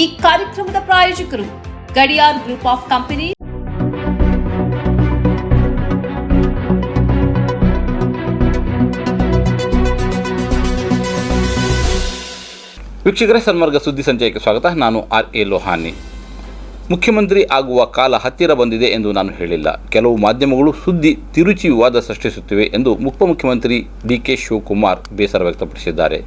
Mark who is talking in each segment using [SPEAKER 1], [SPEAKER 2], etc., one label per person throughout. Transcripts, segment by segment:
[SPEAKER 1] ಈ ಕಾರ್ಯಕ್ರಮದ ಪ್ರಾಯೋಜಕರು ಗಡಿಯಾರ್ ಗ್ರೂಪ್ ಆಫ್ ಕಂಪನಿ.
[SPEAKER 2] ವೀಕ್ಷಕರೇ, ಸನ್ಮಾರ್ಗ ಸುದ್ದಿ ಸಂಚಯಕ್ಕೆ ಸ್ವಾಗತ. ನಾನು ಆರ್ ಎ ಲೋಹಾನಿ. ಮುಖ್ಯಮಂತ್ರಿ ಆಗುವ ಕಾಲ ಹತ್ತಿರ ಬಂದಿದೆ ಎಂದು ನಾನು ಹೇಳಿಲ್ಲ. ಕೆಲವು ಮಾಧ್ಯಮಗಳು ಸುದ್ದಿ ತಿರುಚಿ ವಿವಾದ ಸೃಷ್ಟಿಸುತ್ತಿವೆ ಎಂದು ಉಪಮುಖ್ಯಮಂತ್ರಿ ಡಿ ಕೆ ಶಿವಕುಮಾರ್ ಬೇಸರ ವ್ಯಕ್ತಪಡಿಸಿದ್ದಾರೆ.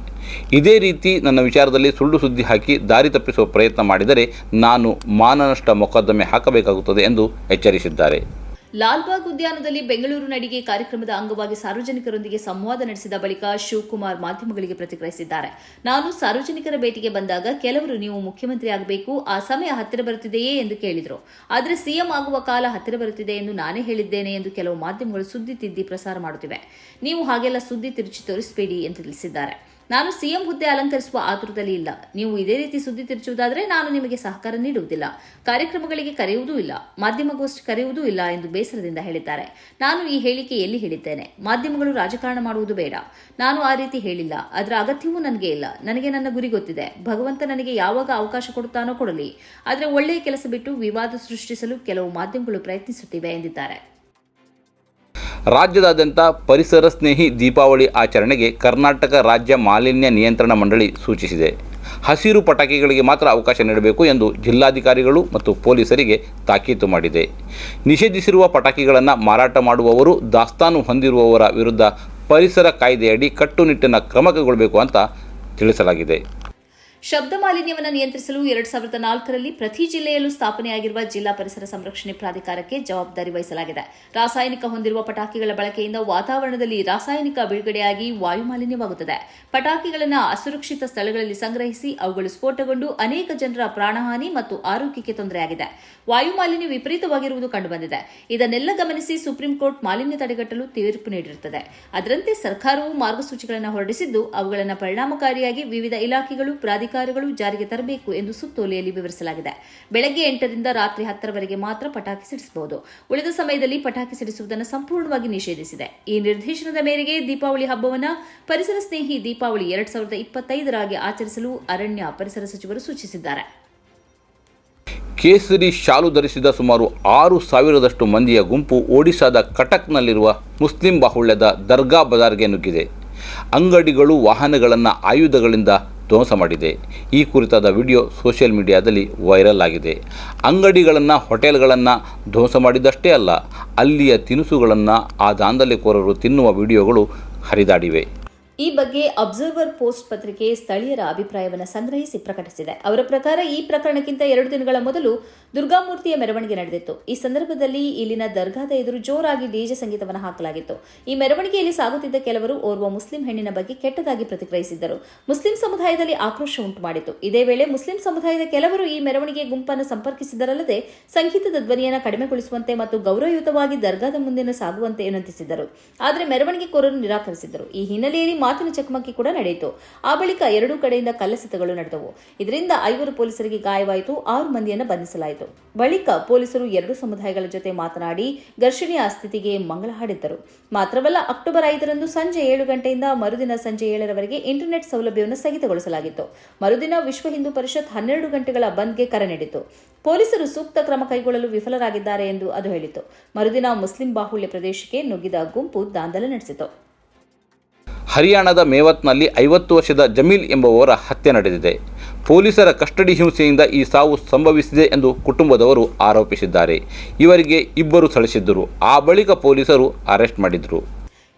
[SPEAKER 2] ಇದೇ ರೀತಿ ನನ್ನ ವಿಚಾರದಲ್ಲಿ ಸುಳ್ಳು ಸುದ್ದಿ ಹಾಕಿ ದಾರಿ ತಪ್ಪಿಸುವ ಪ್ರಯತ್ನ ಮಾಡಿದರೆ ನಾನು ಮಾನನಷ್ಟ ಮೊಕದ್ದಮೆ ಹಾಕಬೇಕಾಗುತ್ತದೆ ಎಂದು ಎಚ್ಚರಿಸಿದ್ದಾರೆ.
[SPEAKER 1] ಲಾಲ್ಬಾಗ್ ಉದ್ಯಾನದಲ್ಲಿ ಬೆಂಗಳೂರು ನಡಿಗೆ ಕಾರ್ಯಕ್ರಮದ ಅಂಗವಾಗಿ ಸಾರ್ವಜನಿಕರೊಂದಿಗೆ ಸಂವಾದ ನಡೆಸಿದ ಬಳಿಕ ಶಿವಕುಮಾರ್ ಮಾಧ್ಯಮಗಳಿಗೆ ಪ್ರತಿಕ್ರಿಯಿಸಿದ್ದಾರೆ. ನಾನು ಸಾರ್ವಜನಿಕರ ಭೇಟಿಗೆ ಬಂದಾಗ ಕೆಲವರು, ನೀವು ಮುಖ್ಯಮಂತ್ರಿ ಆಗಬೇಕು, ಆ ಸಮಯ ಹತ್ತಿರ ಬರುತ್ತಿದೆಯೇ? ಎಂದು ಕೇಳಿದರು. ಆದರೆ ಸಿಎಂ ಆಗುವ ಕಾಲ ಹತ್ತಿರ ಬರುತ್ತಿದೆ ಎಂದು ನಾನೇ ಹೇಳಿದ್ದೇನೆ ಎಂದು ಕೆಲವು ಮಾಧ್ಯಮಗಳು ಸುದ್ದಿ ತಿದ್ದಿ ಪ್ರಸಾರ ಮಾಡುತ್ತಿವೆ. ನೀವು ಹಾಗೆಲ್ಲ ಸುದ್ದಿ ತಿರುಚಿ ತೋರಿಸಬೇಡಿ ಎಂದು ತಿಳಿಸಿದ್ದಾರೆ. ನಾನು ಸಿಎಂ ಹುದ್ದೆ ಅಲಂಕರಿಸುವ ಆತುರದಲ್ಲಿ ಇಲ್ಲ. ನೀವು ಇದೇ ರೀತಿ ಸುದ್ದಿ ತಿರುಚುವುದಾದರೆ ನಾನು ನಿಮಗೆ ಸಹಕಾರ ನೀಡುವುದಿಲ್ಲ. ಕಾರ್ಯಕ್ರಮಗಳಿಗೆ ಕರೆಯುವುದೂ ಇಲ್ಲ. ಮಾಧ್ಯಮಗೋಷ್ಠಿ ಕರೆಯುವುದೂ ಇಲ್ಲ ಎಂದು ಬೇಸರದಿಂದ ಹೇಳಿದ್ದಾರೆ. ನಾನು ಈ ಹೇಳಿಕೆ ಎಲ್ಲಿ ಹೇಳಿದ್ದೇನೆ? ಮಾಧ್ಯಮಗಳು ರಾಜಕಾರಣ ಮಾಡುವುದು ಬೇಡ. ನಾನು ಆ ರೀತಿ ಹೇಳಿಲ್ಲ. ಅದರ ಅಗತ್ಯವೂ ನನಗೆ ಇಲ್ಲ. ನನಗೆ ನನ್ನ ಗುರಿ ಗೊತ್ತಿದೆ. ಭಗವಂತ ನನಗೆ ಯಾವಾಗ ಅವಕಾಶ ಕೊಡುತ್ತಾನೋ ಕೊಡಲಿ. ಆದರೆ ಒಳ್ಳೆಯ ಕೆಲಸ ಬಿಟ್ಟು ವಿವಾದ ಸೃಷ್ಟಿಸಲು ಕೆಲವು ಮಾಧ್ಯಮಗಳು ಪ್ರಯತ್ನಿಸುತ್ತಿವೆ ಎಂದಿದ್ದಾರೆ.
[SPEAKER 2] ರಾಜ್ಯದಾದ್ಯಂತ ಪರಿಸರ ಸ್ನೇಹಿ ದೀಪಾವಳಿ ಆಚರಣೆಗೆ ಕರ್ನಾಟಕ ರಾಜ್ಯ ಮಾಲಿನ್ಯ ನಿಯಂತ್ರಣ ಮಂಡಳಿ ಸೂಚಿಸಿದೆ. ಹಸಿರು ಪಟಾಕಿಗಳಿಗೆ ಮಾತ್ರ ಅವಕಾಶ ನೀಡಬೇಕು ಎಂದು ಜಿಲ್ಲಾಧಿಕಾರಿಗಳು ಮತ್ತು ಪೊಲೀಸರಿಗೆ ತಾಕೀತು ಮಾಡಿದೆ. ನಿಷೇಧಿಸಿರುವ ಪಟಾಕಿಗಳನ್ನು ಮಾರಾಟ ಮಾಡುವವರು, ದಾಸ್ತಾನು ಹೊಂದಿರುವವರ ವಿರುದ್ಧ ಪರಿಸರ ಕಾಯ್ದೆಯಡಿ ಕಟ್ಟುನಿಟ್ಟಿನ ಕ್ರಮ ಕೈಗೊಳ್ಳಬೇಕು ಅಂತ ತಿಳಿಸಲಾಗಿದೆ.
[SPEAKER 1] ಶಬ್ದ ಮಾಲಿನ್ಯವನ್ನು ನಿಯಂತ್ರಿಸಲು ಎರಡ್ ಸಾವಿರದ ನಾಲ್ಕರಲ್ಲಿ ಪ್ರತಿ ಜಿಲ್ಲೆಯಲ್ಲೂ ಸ್ಥಾಪನೆಯಾಗಿರುವ ಜಿಲ್ಲಾ ಪರಿಸರ ಸಂರಕ್ಷಣೆ ಪ್ರಾಧಿಕಾರಕ್ಕೆ ಜವಾಬ್ದಾರಿ ವಹಿಸಲಾಗಿದೆ. ರಾಸಾಯನಿಕ ಹೊಂದಿರುವ ಪಟಾಕಿಗಳ ಬಳಕೆಯಿಂದ ವಾತಾವರಣದಲ್ಲಿ ರಾಸಾಯನಿಕ ಬಿಡುಗಡೆಯಾಗಿ ವಾಯು ಮಾಲಿನ್ಯವಾಗುತ್ತದೆ. ಪಟಾಕಿಗಳನ್ನು ಅಸುರಕ್ಷಿತ ಸ್ಥಳಗಳಲ್ಲಿ ಸಂಗ್ರಹಿಸಿ ಅವುಗಳು ಸ್ಫೋಟಗೊಂಡು ಅನೇಕ ಜನರ ಪ್ರಾಣಹಾನಿ ಮತ್ತು ಆರೋಗ್ಯಕ್ಕೆ ತೊಂದರೆಯಾಗಿದೆ. ವಾಯು ಮಾಲಿನ್ಯ ವಿಪರೀತವಾಗಿರುವುದು ಕಂಡುಬಂದಿದೆ. ಇದನ್ನೆಲ್ಲ ಗಮನಿಸಿ ಸುಪ್ರೀಂ ಕೋರ್ಟ್ ಮಾಲಿನ್ಯ ತಡೆಗಟ್ಟಲು ತೀರ್ಪು ನೀಡಿರುತ್ತದೆ. ಅದರಂತೆ ಸರ್ಕಾರವು ಮಾರ್ಗಸೂಚಿಗಳನ್ನು ಹೊರಡಿಸಿದ್ದು, ಅವುಗಳನ್ನು ಪರಿಣಾಮಕಾರಿಯಾಗಿ ವಿವಿಧ ಇಲಾಖೆಗಳು ಪ್ರಾಧಿಕಾರಗಳು ಜಾರಿಗೆ ತರಬೇಕು ಎಂದು ಸುತ್ತೋಲೆಯಲ್ಲಿ ವಿವರಿಸಲಾಗಿದೆ. ಬೆಳಗ್ಗೆ ಎಂಟರಿಂದ ರಾತ್ರಿ ಹತ್ತರವರೆಗೆ ಮಾತ್ರ ಪಟಾಕಿ ಸಿಡಿಸಬಹುದು. ಉಳಿದ ಸಮಯದಲ್ಲಿ ಪಟಾಕಿ ಸಿಡಿಸುವುದನ್ನು ಸಂಪೂರ್ಣವಾಗಿ ನಿಷೇಧಿಸಿದೆ. ಈ ನಿರ್ದೇಶನದ ಮೇರೆಗೆ ದೀಪಾವಳಿ ಹಬ್ಬವನ್ನು ಪರಿಸರ ಸ್ನೇಹಿ ದೀಪಾವಳಿ ಎರಡ್ ಸಾವಿರದ ಇಪ್ಪತ್ತೈದರಾಗಿ ಆಚರಿಸಲು ಅರಣ್ಯ ಪರಿಸರ ಸಚಿವರು ಸೂಚಿಸಿದ್ದಾರೆ.
[SPEAKER 2] ಕೇಸರಿ ಶಾಲು ಧರಿಸಿದ ಸುಮಾರು ಆರು ಸಾವಿರದಷ್ಟು ಮಂದಿಯ ಗುಂಪು ಒಡಿಶಾದ ಕಟಕ್ನಲ್ಲಿರುವ ಮುಸ್ಲಿಂ ಬಾಹುಳ್ಯದ ದರ್ಗಾ ಬಜಾರ್ಗೆ ನುಗ್ಗಿದೆ. ಅಂಗಡಿಗಳು ವಾಹನಗಳನ್ನು ಆಯುಧಗಳಿಂದ ಧ್ವಂಸ ಮಾಡಿದೆ. ಈ ಕುರಿತಾದ ವಿಡಿಯೋ ಸೋಷಿಯಲ್ ಮೀಡಿಯಾದಲ್ಲಿ ವೈರಲ್ ಆಗಿದೆ. ಅಂಗಡಿಗಳನ್ನು, ಹೋಟೆಲ್ಗಳನ್ನು ಧ್ವಂಸ ಮಾಡಿದ್ದಷ್ಟೇ ಅಲ್ಲ, ಅಲ್ಲಿಯ ತಿನಿಸುಗಳನ್ನು ಆ ದಾಂಧಲೆಕೋರರು ತಿನ್ನುವ ವಿಡಿಯೋಗಳು ಹರಿದಾಡಿವೆ.
[SPEAKER 1] ಈ ಬಗ್ಗೆ ಅಬ್ಸರ್ವರ್ ಪೋಸ್ಟ್ ಪತ್ರಿಕೆ ಸ್ಥಳೀಯರ ಅಭಿಪ್ರಾಯವನ್ನು ಸಂಗ್ರಹಿಸಿ ಪ್ರಕಟಿಸಿದೆ. ಅವರ ಪ್ರಕಾರ ಈ ಪ್ರಕರಣಕ್ಕಿಂತ ಎರಡು ದಿನಗಳ ಮೊದಲು ದುರ್ಗಾಮೂರ್ತಿಯ ಮೆರವಣಿಗೆ ನಡೆದಿತ್ತು. ಈ ಸಂದರ್ಭದಲ್ಲಿ ಇಲ್ಲಿನ ದರ್ಗಾದ ಎದುರು ಜೋರಾಗಿ ಡಿಜೆ ಸಂಗೀತವನ್ನು ಹಾಕಲಾಗಿತ್ತು. ಈ ಮೆರವಣಿಗೆಯಲ್ಲಿ ಸಾಗುತ್ತಿದ್ದ ಕೆಲವರು ಓರ್ವ ಮುಸ್ಲಿಂ ಹೆಣ್ಣಿನ ಬಗ್ಗೆ ಕೆಟ್ಟದಾಗಿ ಪ್ರತಿಕ್ರಿಯಿಸಿದ್ದರು. ಮುಸ್ಲಿಂ ಸಮುದಾಯದಲ್ಲಿ ಆಕ್ರೋಶ ಉಂಟು ಮಾಡಿತು ಇದೇ ವೇಳೆ ಮುಸ್ಲಿಂ ಸಮುದಾಯದ ಕೆಲವರು ಈ ಮೆರವಣಿಗೆ ಗುಂಪನ್ನು ಸಂಪರ್ಕಿಸಿದರಲ್ಲದೆ ಸಂಗೀತದ ಧ್ವನಿಯನ್ನು ಕಡಿಮೆಗೊಳಿಸುವಂತೆ ಮತ್ತು ಗೌರವಯುತವಾಗಿ ದರ್ಗಾದ ಮುಂದಿನ ಸಾಗುವಂತೆ ವಿನಂತಿಸಿದ್ದರು ಆದರೆ ಮೆರವಣಿಗೆಕೋರರು ನಿರಾಕರಿಸಿದರು ಈ ಹಿನ್ನೆಲೆಯಲ್ಲಿ ಮಾತಿನ ಚಕಮಕಿ ಕೂಡ ನಡೆಯಿತು. ಆ ಬಳಿಕ ಎರಡೂ ಕಡೆಯಿಂದ ಕಲ್ಲಸಿತಗಳು ನಡೆದವು. ಇದರಿಂದ ಐವರು ಪೊಲೀಸರಿಗೆ ಗಾಯವಾಯಿತು. ಆರು ಮಂದಿಯನ್ನು ಬಂಧಿಸಲಾಯಿತು. ಬಳಿಕ ಪೊಲೀಸರು ಎರಡು ಸಮುದಾಯಗಳ ಜೊತೆ ಮಾತನಾಡಿ ಘರ್ಷಣೆಯ ಸ್ಥಿತಿಗೆ ಮಂಗಳ ಹಾಡಿದ್ದರು. ಮಾತ್ರವಲ್ಲ, ಅಕ್ಟೋಬರ್ ಐದರಂದು ಸಂಜೆ ಏಳು ಗಂಟೆಯಿಂದ ಮರುದಿನ ಸಂಜೆ ಏಳರವರೆಗೆ ಇಂಟರ್ನೆಟ್ ಸೌಲಭ್ಯವನ್ನು ಸ್ಥಗಿತಗೊಳಿಸಲಾಗಿತ್ತು. ಮರುದಿನ ವಿಶ್ವ ಹಿಂದೂ ಪರಿಷತ್ ಹನ್ನೆರಡು ಗಂಟೆಗಳ ಬಂದ್ಗೆ ಕರೆ ನೀಡಿತು ಪೊಲೀಸರು ಸೂಕ್ತ ಕ್ರಮ ಕೈಗೊಳ್ಳಲು ವಿಫಲರಾಗಿದ್ದಾರೆ ಎಂದು ಅದು ಹೇಳಿತು ಮರುದಿನ ಮುಸ್ಲಿಂ ಬಾಹುಳ್ಯ ಪ್ರದೇಶಕ್ಕೆ ನುಗ್ಗಿದ ಗುಂಪು ದಾಂಧಲೆ ನಡೆಸಿತು.
[SPEAKER 2] ಹರಿಯಾಣದ ಮೇವತ್ನಲ್ಲಿ ಐವತ್ತು ವರ್ಷದ ಜಮೀಲ್ ಎಂಬುವವರ ಹತ್ಯೆ ನಡೆದಿದೆ. ಪೊಲೀಸರ ಕಸ್ಟಡಿ ಹಿಂಸೆಯಿಂದ ಈ ಸಾವು ಸಂಭವಿಸಿದೆ ಎಂದು ಕುಟುಂಬದವರು ಆರೋಪಿಸಿದ್ದಾರೆ. ಇವರಿಗೆ ಇಬ್ಬರು ಥಳಿಸಿದ್ದರು ಆ ಬಳಿಕ ಪೊಲೀಸರು ಅರೆಸ್ಟ್ ಮಾಡಿದರು.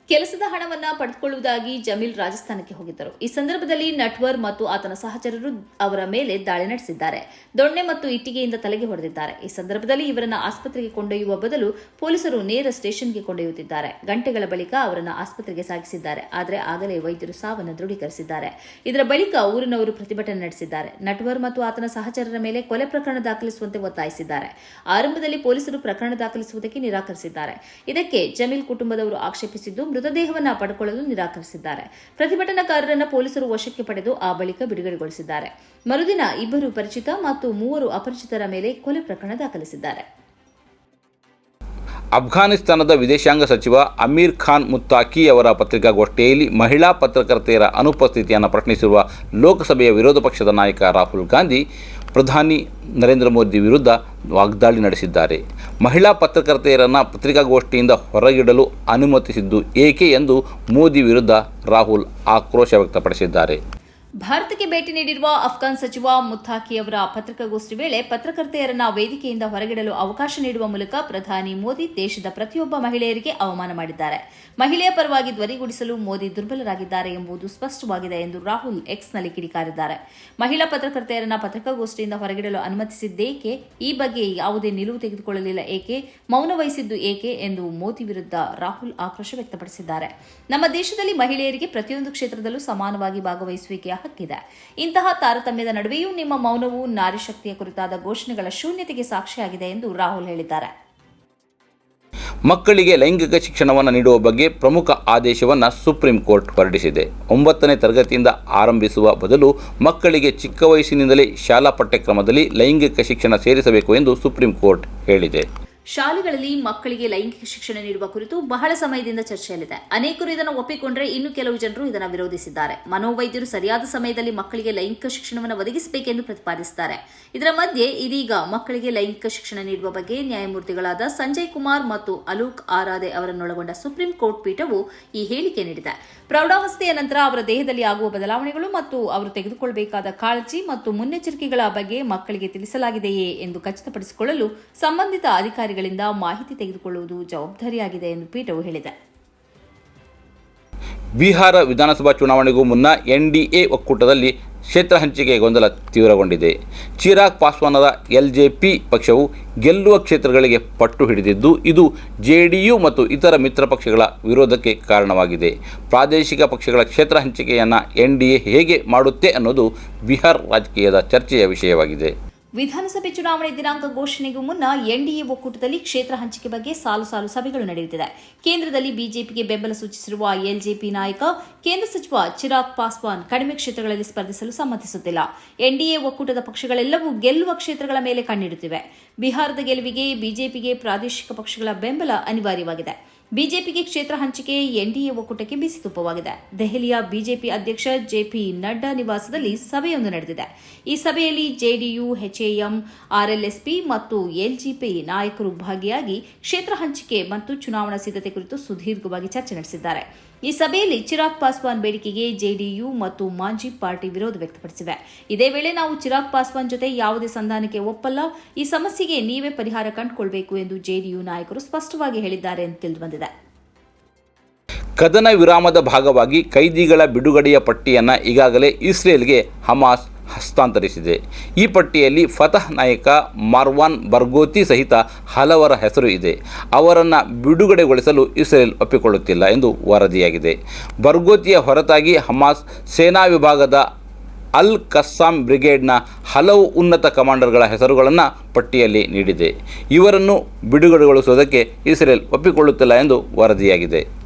[SPEAKER 1] ಕೆಲಸದ ಹಣವನ್ನ ಪಡೆದುಕೊಳ್ಳುವುದಾಗಿ ಜಮೀಲ್ ರಾಜಸ್ಥಾನಕ್ಕೆ ಹೋಗಿದ್ದರು. ಈ ಸಂದರ್ಭದಲ್ಲಿ ನಟ್ವರ್ ಮತ್ತು ಆತನ ಸಹಚರರು ಅವರ ಮೇಲೆ ದಾಳಿ ನಡೆಸಿದ್ದಾರೆ. ದೊಣ್ಣೆ ಮತ್ತು ಇಟ್ಟಿಗೆಯಿಂದ ತಲೆಗೆ ಹೊಡೆದಿದ್ದಾರೆ. ಈ ಸಂದರ್ಭದಲ್ಲಿ ಇವರನ್ನ ಆಸ್ಪತ್ರೆಗೆ ಕೊಂಡೊಯ್ಯುವ ಬದಲು ಪೊಲೀಸರು ನೇರ ಸ್ಟೇಷನ್ಗೆ ಕೊಂಡೊಯ್ಯುತ್ತಿದ್ದಾರೆ. ಗಂಟೆಗಳ ಬಳಿಕ ಅವರನ್ನು ಆಸ್ಪತ್ರೆಗೆ ಸಾಗಿಸಿದ್ದಾರೆ. ಆದರೆ ಆಗಲೇ ವೈದ್ಯರು ಸಾವನ್ನು ದೃಢೀಕರಿಸಿದ್ದಾರೆ. ಇದರ ಬಳಿಕ ಊರಿನವರು ಪ್ರತಿಭಟನೆ ನಡೆಸಿದ್ದಾರೆ. ನಟ್ವರ್ ಮತ್ತು ಆತನ ಸಹಚರರ ಮೇಲೆ ಕೊಲೆ ಪ್ರಕರಣ ದಾಖಲಿಸುವಂತೆ ಒತ್ತಾಯಿಸಿದ್ದಾರೆ. ಆರಂಭದಲ್ಲಿ ಪೊಲೀಸರು ಪ್ರಕರಣ ದಾಖಲಿಸುವುದಕ್ಕೆ ನಿರಾಕರಿಸಿದ್ದಾರೆ. ಇದಕ್ಕೆ ಜಮೀಲ್ ಕುಟುಂಬದವರು ಆಕ್ಷೇಪಿಸಿದ್ದು ಮೃತದೇಹವನ್ನು ಪಡ್ಕೊಳ್ಳಲು ನಿರಾಕರಿಸಿದ್ದಾರೆ. ಪ್ರತಿಭಟನಾಕಾರರನ್ನು ಪೊಲೀಸರು ವಶಕ್ಕೆ ಪಡೆದು ಆ ಬಳಿಕ ಬಿಡುಗಡೆಗೊಳಿಸಿದ್ದಾರೆ. ಮರುದಿನ ಇಬ್ಬರು ಪರಿಚಿತ ಮತ್ತು ಮೂವರು ಅಪರಿಚಿತರ ಮೇಲೆ ಕೊಲೆ ಪ್ರಕರಣ ದಾಖಲಿಸಿದ್ದಾರೆ.
[SPEAKER 2] ಅಫ್ಘಾನಿಸ್ತಾನದ ವಿದೇಶಾಂಗ ಸಚಿವ ಅಮೀರ್ ಖಾನ್ ಮುತ್ತಾಕಿ ಅವರ ಪತ್ರಿಕಾಗೋಷ್ಠಿಯಲ್ಲಿ ಮಹಿಳಾ ಪತ್ರಕರ್ತೆಯರ ಅನುಪಸ್ಥಿತಿಯನ್ನು ಪ್ರಶ್ನಿಸಿರುವ ಲೋಕಸಭೆಯ ವಿರೋಧ ಪಕ್ಷದ ನಾಯಕ ರಾಹುಲ್ ಗಾಂಧಿ ಪ್ರಧಾನಿ ನರೇಂದ್ರ ಮೋದಿ ವಿರುದ್ಧ ವಾಗ್ದಾಳಿ ನಡೆಸಿದ್ದಾರೆ. ಮಹಿಳಾ ಪತ್ರಕರ್ತೆಯರನ್ನು ಪತ್ರಿಕಾಗೋಷ್ಠಿಯಿಂದ ಹೊರಗಿಡಲು ಅನುಮತಿಸಿದ್ದು ಏಕೆ ಎಂದು ಮೋದಿ ವಿರುದ್ಧ ರಾಹುಲ್ ಆಕ್ರೋಶ ವ್ಯಕ್ತಪಡಿಸಿದ್ದಾರೆ.
[SPEAKER 1] ಭಾರತಕ್ಕೆ ಭೇಟಿ ನೀಡಿರುವ ಅಫ್ಘಾನ್ ಸಚಿವ ಮುತ್ತಾಕಿ ಅವರ ಪತ್ರಿಕಾಗೋಷ್ಠಿ ವೇಳೆ ಪತ್ರಕರ್ತೆಯರನ್ನ ವೇದಿಕೆಯಿಂದ ಹೊರಗಿಡಲು ಅವಕಾಶ ನೀಡುವ ಮೂಲಕ ಪ್ರಧಾನಿ ಮೋದಿ ದೇಶದ ಪ್ರತಿಯೊಬ್ಬ ಮಹಿಳೆಯರಿಗೆ ಅವಮಾನ ಮಾಡಿದ್ದಾರೆ. ಮಹಿಳೆಯ ಪರವಾಗಿ ಧ್ವನಿಗೂಡಿಸಲು ಮೋದಿ ದುರ್ಬಲರಾಗಿದ್ದಾರೆ ಎಂಬುದು ಸ್ಪಷ್ಟವಾಗಿದೆ ಎಂದು ರಾಹುಲ್ ಎಕ್ಸ್ನಲ್ಲಿ ಕಿಡಿಕಾರಿದ್ದಾರೆ. ಮಹಿಳಾ ಪತ್ರಕರ್ತೆಯರನ್ನ ಪತ್ರಿಕಾಗೋಷ್ಠಿಯಿಂದ ಹೊರಗಿಡಲು ಅನುಮತಿಸಿದ್ದೇಕೆ? ಈ ಬಗ್ಗೆ ಯಾವುದೇ ನಿಲುವು ತೆಗೆದುಕೊಳ್ಳಲಿಲ್ಲ ಏಕೆ? ಮೌನ ವಹಿಸಿದ್ದು ಏಕೆ ಎಂದು ಮೋದಿ ವಿರುದ್ಧ ರಾಹುಲ್ ಆಕ್ರೋಶ ವ್ಯಕ್ತಪಡಿಸಿದ್ದಾರೆ. ನಮ್ಮ ದೇಶದಲ್ಲಿ ಮಹಿಳೆಯರಿಗೆ ಪ್ರತಿಯೊಂದು ಕ್ಷೇತ್ರದಲ್ಲೂ ಸಮಾನವಾಗಿ ಭಾಗವಹಿಸುವಿಕೆಯ ಹಕ್ಕಿದೆ ಇಂತಹ ತಾರತಮ್ಯದ ನಡುವೆಯೂ ನಿಮ್ಮ ಮೌನವು ನಾರಿ ಶಕ್ತಿಯ ಕುರಿತಾದ ಘೋಷಣೆಗಳ ಶೂನ್ಯತೆಗೆ ಸಾಕ್ಷಿಯಾಗಿದೆ ಎಂದು ರಾಹುಲ್ ಹೇಳಿದ್ದಾರೆ.
[SPEAKER 2] ಮಕ್ಕಳಿಗೆ ಲೈಂಗಿಕ ಶಿಕ್ಷಣವನ್ನು ನೀಡುವ ಬಗ್ಗೆ ಪ್ರಮುಖ ಆದೇಶವನ್ನು ಸುಪ್ರೀಂ ಕೋರ್ಟ್ ಹೊರಡಿಸಿದೆ. ಒಂಬತ್ತನೇ ತರಗತಿಯಿಂದ ಆರಂಭಿಸುವ ಬದಲು ಮಕ್ಕಳಿಗೆ ಚಿಕ್ಕ ವಯಸ್ಸಿನಿಂದಲೇ ಶಾಲಾ ಪಠ್ಯಕ್ರಮದಲ್ಲಿ ಲೈಂಗಿಕ ಶಿಕ್ಷಣ ಸೇರಿಸಬೇಕು ಎಂದು ಸುಪ್ರೀಂ ಕೋರ್ಟ್ ಹೇಳಿದೆ.
[SPEAKER 1] ಶಾಲೆಗಳಲ್ಲಿ ಮಕ್ಕಳಿಗೆ ಲೈಂಗಿಕ ಶಿಕ್ಷಣ ನೀಡುವ ಕುರಿತು ಬಹಳ ಸಮಯದಿಂದ ಚರ್ಚೆಯಲ್ಲಿದೆ. ಅನೇಕರು ಇದನ್ನು ಒಪ್ಪಿಕೊಂಡ್ರೆ ಇನ್ನು ಕೆಲವು ಜನರು ಇದನ್ನು ವಿರೋಧಿಸಿದ್ದಾರೆ. ಮನೋವೈದ್ಯರು ಸರಿಯಾದ ಸಮಯದಲ್ಲಿ ಮಕ್ಕಳಿಗೆ ಲೈಂಗಿಕ ಶಿಕ್ಷಣವನ್ನು ಒದಗಿಸಬೇಕೆಂದು ಪ್ರತಿಪಾದಿಸಿದ್ದಾರೆ. ಇದರ ಮಧ್ಯೆ ಇದೀಗ ಮಕ್ಕಳಿಗೆ ಲೈಂಗಿಕ ಶಿಕ್ಷಣ ನೀಡುವ ಬಗ್ಗೆ ನ್ಯಾಯಮೂರ್ತಿಗಳಾದ ಸಂಜಯ್ ಕುಮಾರ್ ಮತ್ತು ಅಲೋಕ್ ಆರಾಧೆ ಅವರನ್ನೊಳಗೊಂಡ ಸುಪ್ರೀಂ ಕೋರ್ಟ್ ಪೀಠವು ಈ ಹೇಳಿಕೆ ನೀಡಿದೆ. ಪ್ರೌಢಾವಸ್ಥೆಯ ನಂತರ ಅವರ ದೇಹದಲ್ಲಿ ಆಗುವ ಬದಲಾವಣೆಗಳು ಮತ್ತು ಅವರು ತೆಗೆದುಕೊಳ್ಳಬೇಕಾದ ಕಾಳಜಿ ಮತ್ತು ಮುನ್ನೆಚ್ಚರಿಕೆಗಳ ಬಗ್ಗೆ ಮಕ್ಕಳಿಗೆ ತಿಳಿಸಲಾಗಿದೆಯೇ ಎಂದು ಖಚಿತಪಡಿಸಿಕೊಳ್ಳಲು ಸಂಬಂಧಿತ ಅಧಿಕಾರಿಗಳಿಂದ ಮಾಹಿತಿ ತೆಗೆದುಕೊಳ್ಳುವುದು ಜವಾಬ್ದಾರಿಯಾಗಿದೆ ಎಂದು ಪೀಠವು ಹೇಳಿದೆ.
[SPEAKER 2] ಬಿಹಾರ ವಿಧಾನಸಭಾ ಚುನಾವಣೆಗೂ ಮುನ್ನ ಎನ್ಡಿಎ ಒಕ್ಕೂಟದಲ್ಲಿ ಕ್ಷೇತ್ರ ಹಂಚಿಕೆ ಗೊಂದಲ ತೀವ್ರಗೊಂಡಿದೆ. ಚಿರಾಗ್ ಪಾಸ್ವಾನರ ಎಲ್ಜೆಪಿ ಪಕ್ಷವು ಗೆಲ್ಲುವ ಕ್ಷೇತ್ರಗಳಿಗೆ ಪಟ್ಟು ಹಿಡಿದಿದ್ದು, ಇದು ಜೆಡಿಯು ಮತ್ತು ಇತರ ಮಿತ್ರ ಪಕ್ಷಗಳ ವಿರೋಧಕ್ಕೆ ಕಾರಣವಾಗಿದೆ. ಪ್ರಾದೇಶಿಕ ಪಕ್ಷಗಳ ಕ್ಷೇತ್ರ ಹಂಚಿಕೆಯನ್ನು ಎನ್ಡಿಎ ಹೇಗೆ ಮಾಡುತ್ತೆ ಅನ್ನೋದು ಬಿಹಾರ್ ರಾಜಕೀಯದ ಚರ್ಚೆಯ ವಿಷಯವಾಗಿದೆ.
[SPEAKER 1] ವಿಧಾನಸಭೆ ಚುನಾವಣೆ ದಿನಾಂಕ ಘೋಷಣೆಗೂ ಮುನ್ನ ಎನ್ಡಿಎ ಒಕ್ಕೂಟದಲ್ಲಿ ಕ್ಷೇತ್ರ ಹಂಚಿಕೆ ಬಗ್ಗೆ ಸಾಲು ಸಾಲು ಸಭೆಗಳು ನಡೆಯುತ್ತಿದೆ. ಕೇಂದ್ರದಲ್ಲಿ ಬಿಜೆಪಿಗೆ ಬೆಂಬಲ ಸೂಚಿಸಿರುವ ಎಲ್ಜೆಪಿ ನಾಯಕ, ಕೇಂದ್ರ ಸಚಿವ ಚಿರಾಗ್ ಪಾಸ್ವಾನ್ ಕಡಿಮೆ ಕ್ಷೇತ್ರಗಳಲ್ಲಿ ಸ್ಪರ್ಧಿಸಲು ಸಮ್ಮತಿಸುತ್ತಿಲ್ಲ. ಎನ್ಡಿಎ ಒಕ್ಕೂಟದ ಪಕ್ಷಗಳೆಲ್ಲವೂ ಗೆಲ್ಲುವ ಕ್ಷೇತ್ರಗಳ ಮೇಲೆ ಕಣ್ಣಿಡುತ್ತಿವೆ. ಬಿಹಾರದ ಗೆಲುವಿಗೆ ಬಿಜೆಪಿಗೆ ಪ್ರಾದೇಶಿಕ ಪಕ್ಷಗಳ ಬೆಂಬಲ ಅನಿವಾರ್ಯವಾಗಿದೆ. ಬಿಜೆಪಿಗೆ ಕ್ಷೇತ್ರ ಹಂಚಿಕೆ ಎನ್ಡಿಎ ಒಕ್ಕೂಟಕ್ಕೆ ಬಿಸಿತುಪ್ಪವಾಗಿದೆ ದೆಹಲಿಯ ಬಿಜೆಪಿ ಅಧ್ಯಕ್ಷ ಜೆಪಿ ನಡ್ಡಾ ನಿವಾಸದಲ್ಲಿ ಸಭೆಯೊಂದು ನಡೆದಿದೆ. ಈ ಸಭೆಯಲ್ಲಿ ಜೆಡಿಯು, ಎಚ್ಎಎಂ, ಆರ್ಎಲ್ಎಸ್ಪಿ ಮತ್ತು ಎಲ್ಜಿಪಿ ನಾಯಕರು ಭಾಗಿಯಾಗಿ ಕ್ಷೇತ್ರ ಹಂಚಿಕೆ ಮತ್ತು ಚುನಾವಣಾ ಸಿದ್ಧತೆ ಕುರಿತು ಸುದೀರ್ಘವಾಗಿ ಚರ್ಚೆ ನಡೆಸಿದ್ದಾರೆ. ಈ ಸಭೆಯಲ್ಲಿ ಚಿರಾಗ್ ಪಾಸ್ವಾನ್ ಬೇಡಿಕೆಗೆ ಜೆಡಿಯು ಮತ್ತು ಮಾಂಜಿ ಪಾರ್ಟಿ ವಿರೋಧ ವ್ಯಕ್ತಪಡಿಸಿವೆ. ಇದೇ ವೇಳೆ ನಾವು ಚಿರಾಗ್ ಪಾಸ್ವಾನ್ ಜೊತೆ ಯಾವುದೇ ಸಂಧಾನಕ್ಕೆ ಒಪ್ಪಲ್ಲ, ಈ ಸಮಸ್ಯೆಗೆ ನೀವೇ ಪರಿಹಾರ ಕಂಡುಕೊಳ್ಬೇಕು ಎಂದು ಜೆಡಿಯು ನಾಯಕರು ಸ್ಪಷ್ಟವಾಗಿ ಹೇಳಿದ್ದಾರೆ ಎಂದು ತಿಳಿದುಬಂದಿದೆ.
[SPEAKER 2] ಕದನ ವಿರಾಮದ ಭಾಗವಾಗಿ ಕೈದಿಗಳ ಬಿಡುಗಡೆಯ ಪಟ್ಟಿಯನ್ನು ಈಗಾಗಲೇ ಇಸ್ರೇಲ್ಗೆ ಹಮಾಸ್ ಹಸ್ತಾಂತರಿಸಿದೆ. ಈ ಪಟ್ಟಿಯಲ್ಲಿ ಫತಹ್ ನಾಯಕ ಮಾರ್ವಾನ್ ಬರ್ಗೋತಿ ಸಹಿತ ಹಲವರ ಹೆಸರು ಇದೆ. ಅವರನ್ನು ಬಿಡುಗಡೆಗೊಳಿಸಲು ಇಸ್ರೇಲ್ ಒಪ್ಪಿಕೊಳ್ಳುತ್ತಿಲ್ಲ ಎಂದು ವರದಿಯಾಗಿದೆ. ಬರ್ಗೋತಿಯ ಹೊರತಾಗಿ ಹಮಾಸ್ ಸೇನಾ ವಿಭಾಗದ ಅಲ್ ಕಸ್ಸಾಂ ಬ್ರಿಗೇಡ್ನ ಹಲವು ಉನ್ನತ ಕಮಾಂಡರ್ಗಳ ಹೆಸರುಗಳನ್ನು ಪಟ್ಟಿಯಲ್ಲಿ ನೀಡಿದೆ. ಇವರನ್ನು ಬಿಡುಗಡೆಗೊಳಿಸುವುದಕ್ಕೆ ಇಸ್ರೇಲ್ ಒಪ್ಪಿಕೊಳ್ಳುತ್ತಿಲ್ಲ ಎಂದು ವರದಿಯಾಗಿದೆ.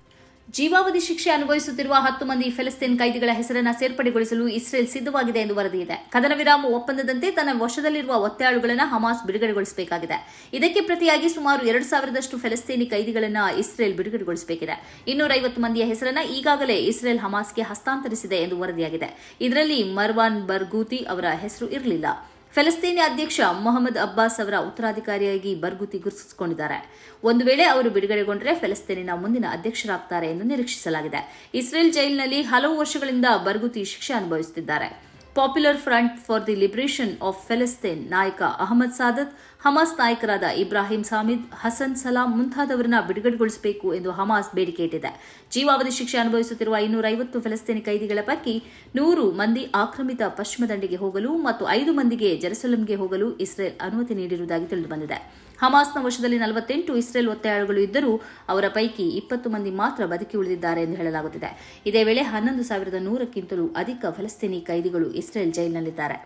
[SPEAKER 1] ಜೀವಾವಧಿ ಶಿಕ್ಷೆ ಅನುಭವಿಸುತ್ತಿರುವ ಹತ್ತು ಮಂದಿ ಫೆಲಸ್ತೀನ್ ಕೈದಿಗಳ ಹೆಸರನ್ನು ಸೇರ್ಪಡೆಗೊಳಿಸಲು ಇಸ್ರೇಲ್ ಸಿದ್ಧವಾಗಿದೆ ಎಂದು ವರದಿಯಿದೆ. ಕದನ ವಿರಾಮ ಒಪ್ಪಂದದಂತೆ ತನ್ನ ವಶದಲ್ಲಿರುವ ಒತ್ತೆಯಾಳುಗಳನ್ನು ಹಮಾಸ್ ಬಿಡುಗಡೆಗೊಳಿಸಬೇಕಾಗಿದೆ. ಇದಕ್ಕೆ ಪ್ರತಿಯಾಗಿ ಸುಮಾರು ಎರಡು ಸಾವಿರದಷ್ಟು ಫೆಲಸ್ತೀನಿ ಕೈದಿಗಳನ್ನು ಇಸ್ರೇಲ್ ಬಿಡುಗಡೆಗೊಳಿಸಬೇಕಿದೆ. ಇನ್ನೂರ ಐವತ್ತು ಮಂದಿಯ ಹೆಸರನ್ನು ಈಗಾಗಲೇ ಇಸ್ರೇಲ್ ಹಮಾಸ್ಗೆ ಹಸ್ತಾಂತರಿಸಿದೆ ಎಂದು ವರದಿಯಾಗಿದೆ. ಇದರಲ್ಲಿ ಮರ್ವಾನ್ ಬರ್ಗೂತಿ ಅವರ ಹೆಸರು ಇರಲಿಲ್ಲ. ಫೆಲಸ್ತೀನಿ ಅಧ್ಯಕ್ಷ ಮೊಹಮ್ಮದ್ ಅಬ್ಬಾಸ್ ಅವರ ಉತ್ತರಾಧಿಕಾರಿಯಾಗಿ ಬರ್ಗುತಿ ಗುರುತಿಸಿಕೊಂಡಿದ್ದಾರೆ. ಒಂದು ವೇಳೆ ಅವರು ಬಿಡುಗಡೆಗೊಂಡರೆ ಫೆಲಸ್ತೀನಿನ ಮುಂದಿನ ಅಧ್ಯಕ್ಷರಾಗ್ತಾರೆ ಎಂದು ನಿರೀಕ್ಷಿಸಲಾಗಿದೆ. ಇಸ್ರೇಲ್ ಜೈಲಿನಲ್ಲಿ ಹಲವು ವರ್ಷಗಳಿಂದ ಬರ್ಗುತಿ ಶಿಕ್ಷೆ ಅನುಭವಿಸುತ್ತಿದ್ದಾರೆ. Popular front for the liberation of ಫೆಲಸ್ತೀನ್ ನಾಯಕ ಅಹಮದ್ ಸಾದತ್ ಹಮಾಸ್ ನಾಯಕರಾದ ಇಬ್ರಾಹಿಂ ಸಾಮಿದ್, ಹಸನ್ ಸಲಾಂ ಮುಂತಾದವರನ್ನ ಬಿಡುಗಡೆಗೊಳಿಸಬೇಕು ಎಂದು ಹಮಾಸ್ ಬೇಡಿಕೆ ಇಟ್ಟಿದೆ. ಜೀವಾವಧಿ ಶಿಕ್ಷೆ ಅನುಭವಿಸುತ್ತಿರುವ ಇನ್ನೂರ ಐವತ್ತು ಫಲಸ್ತೀನಿ ಕೈದಿಗಳ ಪೈಕಿ ನೂರು ಮಂದಿ ಆಕ್ರಮಿತ ಪಶ್ಚಿಮ ದಂಡಿಗೆ ಹೋಗಲು ಮತ್ತು ಐದು ಮಂದಿಗೆ ಜೆರುಸಲಂಗೆ ಹೋಗಲು ಇಸ್ರೇಲ್ ಅನುಮತಿ ನೀಡಿರುವುದಾಗಿ ತಿಳಿದುಬಂದಿದೆ. ಹಮಾಸ್ನ ವಶದಲ್ಲಿ ನಲವತ್ತೆಂಟು ಇಸ್ರೇಲ್ ಒತ್ತೆಯಾಳುಗಳು ಇದ್ದರೂ ಅವರ ಪೈಕಿ ಇಪ್ಪತ್ತು ಮಂದಿ ಮಾತ್ರ ಬದುಕಿ ಉಳಿದಿದ್ದಾರೆ ಎಂದು ಹೇಳಲಾಗುತ್ತಿದೆ. ಇದೇ ವೇಳೆ ಹನ್ನೊಂದು ಸಾವಿರದ ನೂರಕ್ಕಿಂತಲೂ ಅಧಿಕ ಫಲಸ್ತೀನಿ ಕೈದಿಗಳು ಇಸ್ರೇಲ್ ಜೈಲಿನಲ್ಲಿದ್ದಾರೆ.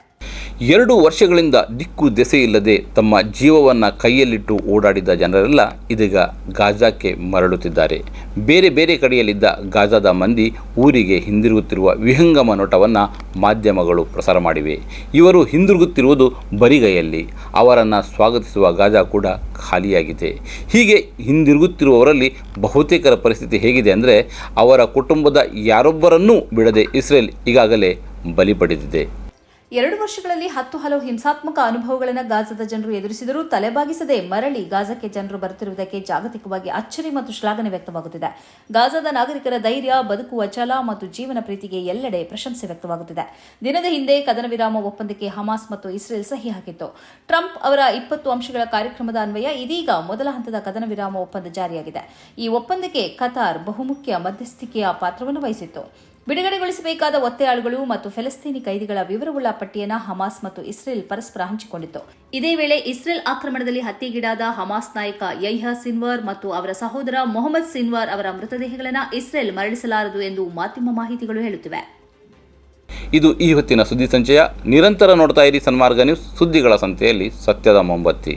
[SPEAKER 2] ಎರಡು ವರ್ಷಗಳಿಂದ ದಿಕ್ಕು ದೆಸೆಯಿಲ್ಲದೆ ತಮ್ಮ ಜೀವವನ್ನು ಕೈಯಲ್ಲಿಟ್ಟು ಓಡಾಡಿದ ಜನರೆಲ್ಲ ಇದೀಗ ಗಾಜಾಕ್ಕೆ ಮರಳುತ್ತಿದ್ದಾರೆ. ಬೇರೆ ಬೇರೆ ಕಡೆಯಲ್ಲಿದ್ದ ಗಾಜಾದ ಮಂದಿ ಊರಿಗೆ ಹಿಂದಿರುಗುತ್ತಿರುವ ವಿಹಂಗಮ ನೋಟವನ್ನು ಮಾಧ್ಯಮಗಳು ಪ್ರಸಾರ ಮಾಡಿವೆ. ಇವರು ಹಿಂದಿರುಗುತ್ತಿರುವುದು ಬರಿಗೈಯಲ್ಲಿ. ಅವರನ್ನು ಸ್ವಾಗತಿಸುವ ಗಾಜಾ ಕೂಡ ಖಾಲಿಯಾಗಿದೆ. ಹೀಗೆ ಹಿಂದಿರುಗುತ್ತಿರುವವರಲ್ಲಿ ಬಹುತೇಕರ ಪರಿಸ್ಥಿತಿ ಹೇಗಿದೆ ಅಂದರೆ ಅವರ ಕುಟುಂಬದ ಯಾರೊಬ್ಬರನ್ನೂ ಬಿಡದೆ ಇಸ್ರೇಲ್ ಈಗಾಗಲೇ ಬಲಿ ಪಡೆದಿದೆ.
[SPEAKER 1] ಎರಡು ವರ್ಷಗಳಲ್ಲಿ ಹತ್ತು ಹಲವು ಹಿಂಸಾತ್ಮಕ ಅನುಭವಗಳನ್ನು ಗಾಜಾದ ಜನರು ಎದುರಿಸಿದರೂ ತಲೆಬಾಗಿಸದೆ ಮರಳಿ ಗಾಜಾಕ್ಕೆ ಜನರು ಬರುತ್ತಿರುವುದಕ್ಕೆ ಜಾಗತಿಕವಾಗಿ ಅಚ್ಚರಿ ಮತ್ತು ಶ್ಲಾಘನೆ ವ್ಯಕ್ತವಾಗುತ್ತಿದೆ. ಗಾಜಾದ ನಾಗರಿಕರ ಧೈರ್ಯ ಬದುಕುವ ಛಲ ಮತ್ತು ಜೀವನ ಪ್ರೀತಿಗೆ ಎಲ್ಲೆಡೆ ಪ್ರಶಂಸೆ ವ್ಯಕ್ತವಾಗುತ್ತಿದೆ. ದಿನದ ಹಿಂದೆ ಕದನ ವಿರಾಮ ಒಪ್ಪಂದಕ್ಕೆ ಹಮಾಸ್ ಮತ್ತು ಇಸ್ರೇಲ್ ಸಹಿ ಹಾಕಿತ್ತು. ಟ್ರಂಪ್ ಅವರ ಇಪ್ಪತ್ತು ಅಂಶಗಳ ಕಾರ್ಯಕ್ರಮದ ಅನ್ವಯ ಇದೀಗ ಮೊದಲ ಹಂತದ ಕದನ ವಿರಾಮ ಒಪ್ಪಂದ ಜಾರಿಯಾಗಿದೆ. ಈ ಒಪ್ಪಂದಕ್ಕೆ ಕತಾರ್ ಬಹುಮುಖ್ಯ ಮಧ್ಯಸ್ಥಿಕೆಯ ಪಾತ್ರವನ್ನು ವಹಿಸಿತ್ತು. ಬಿಡುಗಡೆಗೊಳಿಸಬೇಕಾದ ಒತ್ತೆಯಾಳುಗಳು ಮತ್ತು ಫೆಲಸ್ತೀನಿ ಕೈದಿಗಳ ವಿವರವುಳ್ಳ ಪಟ್ಟಿಯನ್ನು ಹಮಾಸ್ ಮತ್ತು ಇಸ್ರೇಲ್ ಪರಸ್ಪರ ಹಂಚಿಕೊಂಡಿತ್ತು. ಇದೇ ವೇಳೆ ಇಸ್ರೇಲ್ ಆಕ್ರಮಣದಲ್ಲಿ ಹತ್ಯೆಗೀಡಾದ ಹಮಾಸ್ ನಾಯಕ ಯಹ್ಯಾ ಸಿನ್ವಾರ್ ಮತ್ತು ಅವರ ಸಹೋದರ ಮೊಹಮ್ಮದ್ ಸಿನ್ವಾರ್ ಅವರ ಮೃತದೇಹಗಳನ್ನು ಇಸ್ರೇಲ್ ಮರಳಿಸಲಾರದು ಎಂದು ಮಾಧ್ಯಮ ಮಾಹಿತಿಗಳು ಹೇಳುತ್ತಿವೆ.
[SPEAKER 2] ಇದು ಈ ಹೊತ್ತಿನ ಸುದ್ದಿ ಸಂಚಯ. ನಿರಂತರ ನೋಡ್ತಾ ಇರಿ ಸನ್ಮಾರ್ಗ ನ್ಯೂಸ್ ಸುದ್ದಿಗಳ ಸಂತೆಯಲ್ಲಿ ಸತ್ಯದ ಮೊಂಬತ್ತಿ.